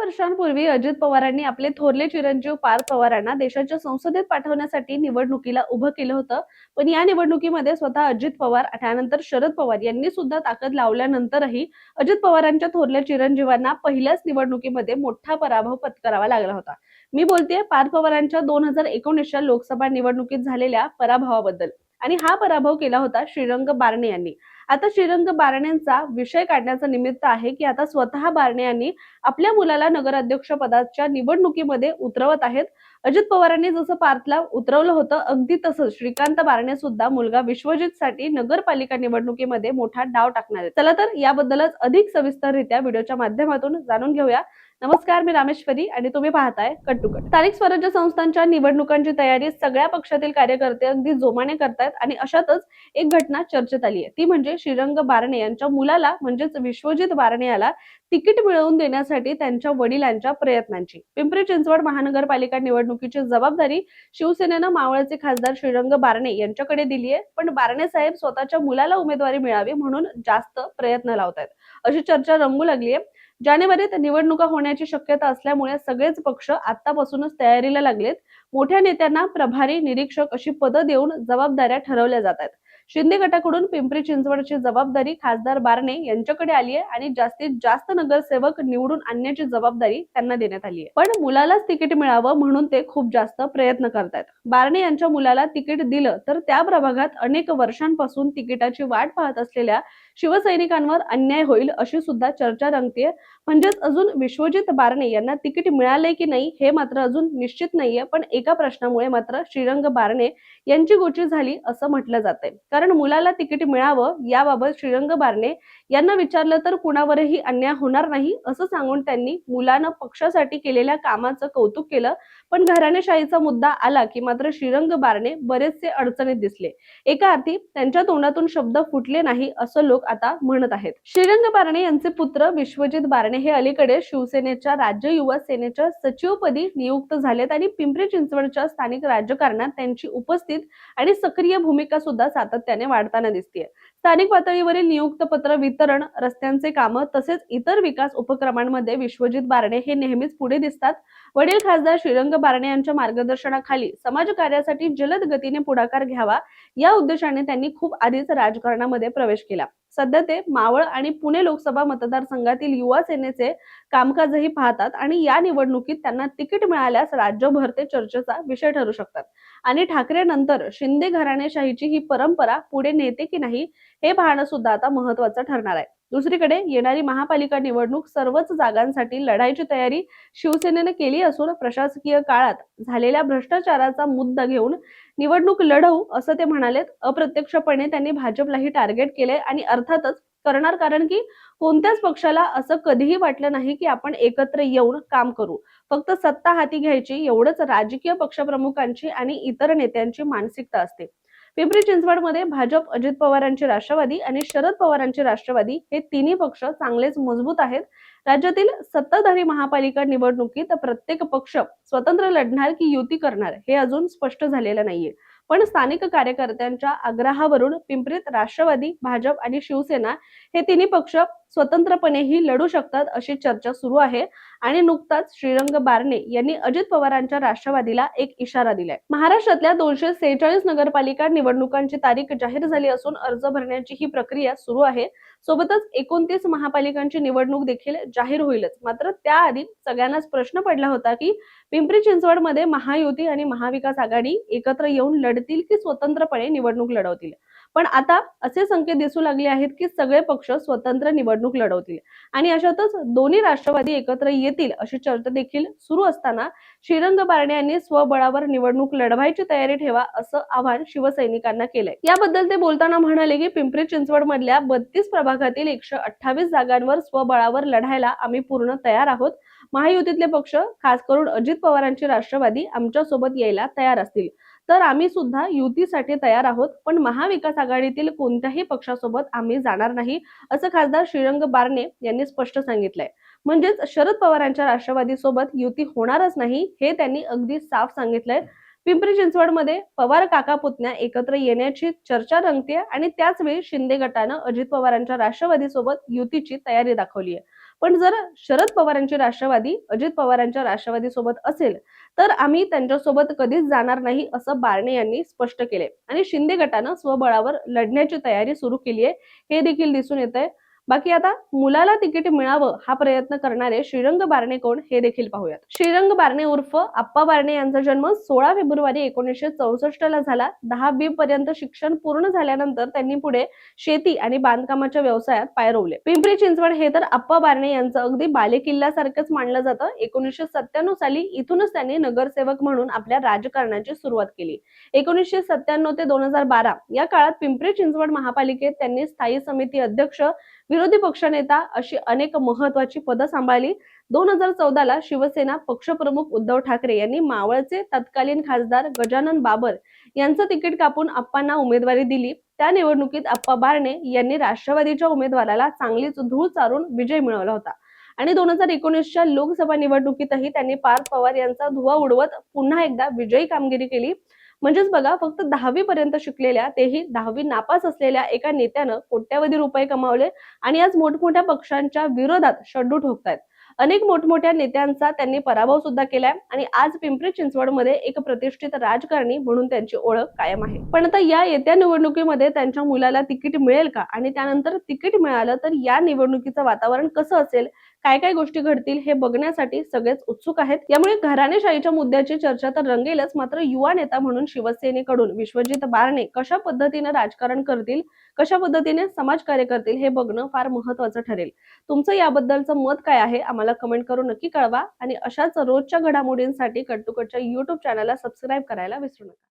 वर्षांपूर्वी अजित पवारांनी आपले थोरले चिरंजीव पार्थ पवारांना देशाच्या संसदेत पाठवण्यासाठी निवडणुकीला उभं केलं होतं. पण या निवडणुकीमध्ये स्वतः अजित पवार त्यानंतर शरद पवार यांनी सुद्धा ताकद लावल्यानंतरही अजित पवारांच्या थोरल्या चिरंजीवांना पहिल्याच निवडणुकीमध्ये मोठा पराभव पत्करावा लागला होता. मी बोलतेय पार्थ पवारांच्या दोन हजार एकोणीसच्या लोकसभा निवडणुकीत झालेल्या पराभवाबद्दल. आणि हा पराभव केला होता श्रीरंग बारणे यांनी. आता श्रीरंग बारणेंचा विषय काढण्याचं निमित्त आहे की आता स्वतः बारणे यांनी आपल्या मुलाला नगराध्यक्ष पदाच्या निवडणुकीमध्ये उतरवत आहेत. अजित पवारांनी जसं पार्थला उतरवलं होतं अगदी तसंच श्रीकांत बारणे सुद्धा मुलगा विश्वजित साठी नगरपालिका निवडणुकीमध्ये मोठा डाव टाकणार आहे चला तर याबद्दलच अधिक सविस्तररित्या व्हिडिओच्या माध्यमातून जाणून घेऊया. नमस्कार मी रामेश्वरी आणि तुम्ही पाहताय कट टू कट स्थानिक स्वराज्य संस्थांच्या निवडणुकांची तयारी सगळ्या पक्षातील कार्यकर्ते अगदी जोमाने करतायत आणि अशातच एक घटना चर्चेत आली आहे ती म्हणजे श्रीरंग बारणे यांच्या मुलाला म्हणजेच विश्वजित बारणे याला तिकीट मिळवून देण्यासाठी त्यांच्या वडिलांच्या प्रयत्नांची. पिंपरी चिंचवड महानगरपालिका निवडणुकीची जबाबदारी शिवसेनेनं मावळचे खासदार श्रीरंग बारणे यांच्याकडे दिली आहे पण बारणे साहेब स्वतःच्या मुलाला उमेदवारी मिळावी म्हणून जास्त प्रयत्न लावत आहेत अशी चर्चा रंगू लागली आहे जानेवारीत निवडणुका होण्याची शक्यता असल्यामुळे सगळेच पक्ष आतापासूनच तयारीला लागलेत. मोठ्या नेत्यांना प्रभारी निरीक्षक अशी पदं देऊन जबाबदाऱ्या ठरवल्या जात आहेत. शिंदे गटाकडून पिंपरी चिंचवडची जबाबदारी खासदार बारणे यांच्याकडे आली आहे आणि जास्तीत जास्त नगरसेवक निवडून आणण्याची जबाबदारी त्यांना देण्यात आली आहे. पण मुलालाच तिकीट मिळावं म्हणून ते खूप जास्त प्रयत्न करतात बारणे यांच्या मुलाला तिकीट दिलं तर त्या प्रभागात अनेक वर्षांपासून तिकिटाची वाट पाहत असलेल्या शिवसैनिकांवर अन्याय होईल अशी सुद्धा चर्चा रंगतीये. म्हणजेच अजून विश्वजित बारणे यांना तिकीट मिळालंय की नाही हे मात्र अजून निश्चित नाहीये पण एका प्रश्नामुळे मात्र श्रीरंग बारणे यांची गोची झाली असं म्हटलं जातंय. कारण मुलाला तिकीट मिळावं याबाबत श्रीरंग बारणे यांना विचारलं तर कुणावरही अन्याय होणार नाही असं सांगून त्यांनी मुलानं पक्षासाठी केलेल्या कामाचं कौतुक केलं. पण घराणेशाहीचा मुद्दा आला की मात्र श्रीरंग बारणे बरेचसे अडचणीत दिसले. एका अर्थी त्यांच्या तोंडातून शब्द फुटले नाही असं लोक आता म्हणत आहेत. श्रीरंग बारणे यांचे पुत्र विश्वजित बारणे हे अलीकडे शिवसेनेच्या राज्य युवा सेनेच्या सचिवपदी नियुक्त झालेत आणि पिंपरी चिंचवडच्या स्थानिक राजकारणात त्यांची उपस्थित आणि सक्रिय भूमिका सुद्धा सातत्याने वाढताना दिसते स्थानिक पातळीवरील नियुक्त पत्र वितरण रस्त्यांचे कामं तसेच इतर विकास उपक्रमांमध्ये विश्वजित बारणे हे नेहमीच पुढे दिसतात. वडील खासदार श्रीरंग बारणे यांच्या मार्गदर्शनाखाली समाज कार्यासाठी जलद गतीने पुढाकार घ्यावा या उद्देशाने त्यांनी खूप आधीच राजकारणामध्ये प्रवेश केला. सध्या ते मावळ आणि पुणे लोकसभा मतदारसंघातील युवा सेनेचे कामकाजही पाहतात आणि या निवडणुकीत त्यांना तिकीट मिळाल्यास राज्यभर ते चर्चेचा विषय ठरू शकतात. आणि ठाकरे नंतर शिंदे घराणेशाहीची ही परंपरा पुढे नेते की नाही हे पाहणं सुद्धा आता महत्वाचं ठरणार आहे. दुसरीकडे येणारी महापालिका निवडणूक सर्वच जागांसाठी लढाईची तयारी शिवसेनेने केली असून प्रशासकीय काळात झालेल्या भ्रष्टाचाराचा मुद्दा घेऊन निवडणूक लढवू असं ते म्हणालेत. अप्रत्यक्षपणे त्यांनी भाजपलाही टार्गेट केले आणि अर्थातच करणार कारण की कोणत्याच पक्षाला असं कधीही वाटलं नाही की आपण एकत्र येऊन काम करू. फक्त सत्ता हाती घ्यायची एवढंच राजकीय पक्षप्रमुखांची आणि इतर नेत्यांची मानसिकता असते. पिंपरी चिंचवडमध्ये भाजप अजित पवारांची राष्ट्रवादी आणि शरद पवारांची राष्ट्रवादी हे तिन्ही पक्ष चांगलेच मजबूत आहेत. राज्यातील सत्ताधारी महापालिका निवडणुकीत प्रत्येक पक्ष स्वतंत्र लढणार की युती करणार हे अजून स्पष्ट झालेलं नाहीये. पण स्थानिक कार्यकर्त्यांच्या आग्रहावरून पिंपरीत राष्ट्रवादी भाजप आणि शिवसेना हे तिन्ही पक्ष स्वतंत्रपणेही लढू शकतात अशी चर्चा सुरू आहे. आणि नुकताच श्रीरंग बारणे यांनी अजित पवारांच्या राष्ट्रवादीला एक इशारा दिलाय. महाराष्ट्रातल्या दोनशे सेहेचाळीस नगरपालिका निवडणुकांची तारीख जाहीर झाली असून अर्ज भरण्याची ही प्रक्रिया सुरू आहे. सोबतच एकोणतीस महापालिकांची निवडणूक देखील जाहीर होईलच. मात्र त्याआधी सगळ्यांनाच प्रश्न पडला होता की पिंपरी चिंचवडमध्ये महायुती आणि महाविकास आघाडी एकत्र येऊन लढतील की स्वतंत्रपणे निवडणूक लढवतील? पण आता असे संकेत दिसू लागले आहेत की सगळे पक्ष स्वतंत्र निवडणूक लढवतील. आणि अशातच दोन्ही राष्ट्रवादी एकत्र येतील अशी चर्चा देखील सुरू असताना श्रीरंग बारणे यांनी स्वबळावर निवडणूक लढवायची तयारी ठेवा असं आव्हान शिवसैनिकांना केलंय. याबद्दल ते बोलताना म्हणाले की पिंपरी चिंचवड मधल्या बत्तीस प्रभागातील एकशे अठ्ठावीस जागांवर स्वबळावर लढायला आम्ही पूर्ण तयार आहोत. महायुतीतले पक्ष खास करून अजित पवारांची राष्ट्रवादी आमच्यासोबत यायला तयार असतील. तर आम्ही सुद्धा युतीसाठी तयार आहोत पण महाविकास आघाडीतील कोणत्याही पक्षासोबत आम्ही जाणार नाही असं खासदार श्रीरंग बारणे यांनी स्पष्ट सांगितलंय. म्हणजेच शरद पवारांच्या राष्ट्रवादी सोबत युती होणारच नाही हे त्यांनी अगदी साफ सांगितलंय. पिंपरी चिंचवडमध्ये पवार काका पुतण्या एकत्र येण्याची चर्चा रंगते आणि त्याच वेळी शिंदे गटानं अजित पवारांच्या राष्ट्रवादी सोबत युतीची तयारी दाखवली आहे पण जर शरद पवारांची राष्ट्रवादी अजित पवारांच्या राष्ट्रवादी सोबत असेल तर आम्ही त्यांच्यासोबत कधीच जाणार नाही असं बारणे यांनी स्पष्ट केले. आणि शिंदे गटानं स्वबळावर लढण्याची तयारी सुरू केली आहे हे देखील दिसून येत आहे बाकी आता मुलाला तिकीट मिळावं हा प्रयत्न करणारे श्रीरंग बारणे कोण हे देखील पाहूयात. श्रीरंग बारणे उर्फ आप्पा बारणे यांचा जन्म सोळा फेब्रुवारी एकोणीसशे चौसष्ट ला झाला. दहा बी पर्यंत शिक्षण पूर्ण झाल्यानंतर त्यांनी पुढे शेती आणि बांधकामाच्या व्यवसायात पाय रोवले. पिंपरी चिंचवड हे तर आप्पा बारणे यांचं अगदी बालेकिल्ल्यासारखंच मानलं जातं. एकोणीसशे सत्त्याण्णव साली इथूनच त्यांनी नगरसेवक म्हणून आपल्या राजकारणाची सुरुवात केली. एकोणीसशे सत्त्याण्णव ते दोन हजार बारा या काळात पिंपरी चिंचवड महापालिकेत त्यांनी स्थायी समिती अध्यक्ष विरोधी पक्षनेता अशी अनेक महत्वाची पदं सांभाळली. दोन हजार चौदाला शिवसेना पक्षप्रमुख उद्धव ठाकरे यांनी मावळचे तत्कालीन खासदार गजानन बाबर यांचं तिकीट कापून आप्पांना उमेदवारी दिली. त्या निवडणुकीत आप्पा बारणे यांनी राष्ट्रवादीच्या उमेदवाराला चांगलीच धूळ चारून विजय मिळवला होता. आणि दोन हजार एकोणीसच्या लोकसभा निवडणुकीतही त्यांनी पार्थ पवार यांचा धुवा उडवत पुन्हा एकदा विजयी कामगिरी केली. म्हणजेच बघा फक्त दहावी पर्यंत शिकलेल्या तेही दहावी नापास असलेल्या एका नेत्यानं कोट्यावधी रुपये कमावले आणि आज मोठमोठ्या पक्षांच्या विरोधात शड्डू ठोकतायत. अनेक मोठमोठ्या नेत्यांचा त्यांनी पराभव सुद्धा केलाय आणि आज पिंपरी चिंचवडमध्ये एक प्रतिष्ठित राजकारणी म्हणून त्यांची ओळख कायम आहे. पण आता या येत्या निवडणुकीमध्ये त्यांच्या मुलाला तिकीट मिळेल का? आणि त्यानंतर तिकीट मिळालं तर या निवडणुकीचं वातावरण कसं असेल? काय काय गोष्टी घडतील हे बघण्यासाठी सगळेच उत्सुक आहेत. यामुळे घराणेशाहीच्या मुद्द्याची चर्चा तर रंगेलच मात्र युवा नेता म्हणून शिवसेनेकडून विश्वजित बारणे कशा पद्धतीने राजकारण करतील कशा पद्धतीने समाज कार्य करतील हे बघणं फार महत्वाचं ठरेल. तुमचं याबद्दलचं मत काय आहे आम्हाला कमेंट करून नक्की कळवा. आणि अशाच रोजच्या घडामोडींसाठी कट्टुकटच्या युट्यूब चॅनलला सबस्क्राईब करायला विसरू नका.